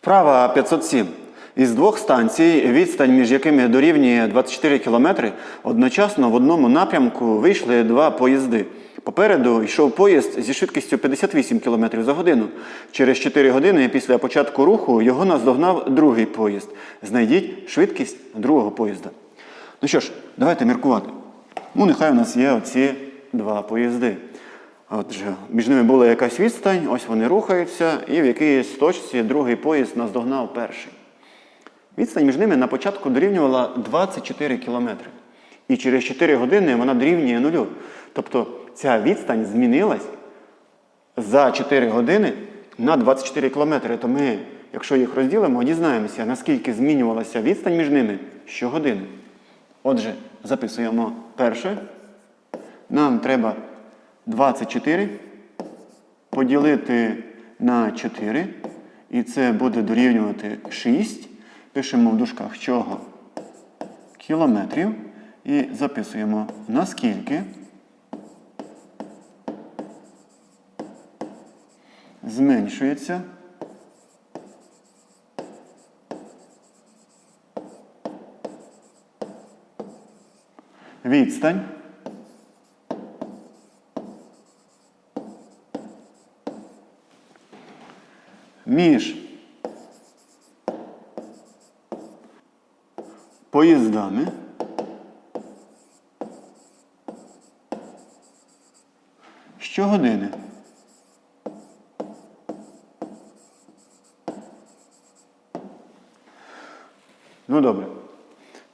Вправа 507. Із двох станцій, відстань між якими дорівнює 24 км, одночасно в одному напрямку вийшли два поїзди. Попереду йшов поїзд зі швидкістю 58 км за годину. Через 4 години після початку руху його наздогнав другий поїзд. Знайдіть швидкість другого поїзда. Ну що ж, давайте міркувати. Ну, нехай у нас є оці два поїзди. Отже, між ними була якась відстань, ось вони рухаються, і в якійсь точці другий поїзд наздогнав перший. Відстань між ними на початку дорівнювала 24 кілометри. І через 4 години вона дорівнює нулю. Тобто ця відстань змінилась за 4 години на 24 кілометри. То ми, якщо їх розділимо, дізнаємося, наскільки змінювалася відстань між ними щогодини. Отже, записуємо перше. Нам треба 24 поділити на 4. І це буде дорівнювати 6. Пишемо в дужках чого? Кілометрів. І записуємо наскільки зменшується відстань між поїздами щогодини. Ну добре.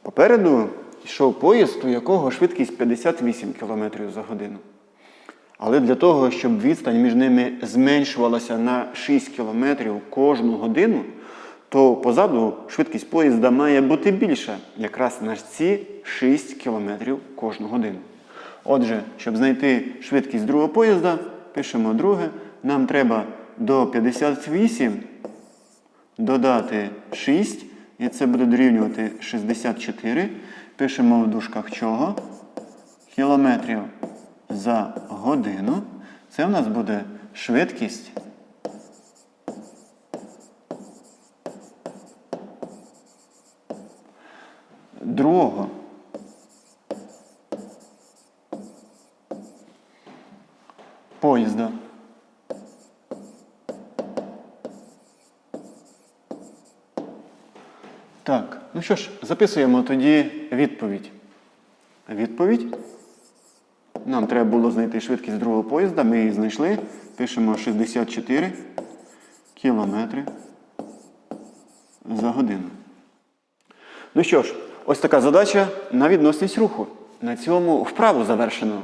Попереду йшов поїзд, у якого швидкість 58 км за годину. Але для того, щоб відстань між ними зменшувалася на 6 км кожну годину, то позаду швидкість поїзда має бути більша, якраз на ці 6 км кожну годину. Отже, щоб знайти швидкість другого поїзда, пишемо друге. Нам треба до 58 додати 6, і це буде дорівнювати 64. Пишемо в дужках чого? Кілометрів за годину. Це в нас буде швидкість. Другого. Поїзда. Так, ну що ж, записуємо тоді відповідь. Відповідь. Нам треба було знайти швидкість другого поїзда, ми її знайшли. Пишемо 64 кілометри за годину. Ну що ж, ось така задача на відносність руху. На цьому вправу завершено.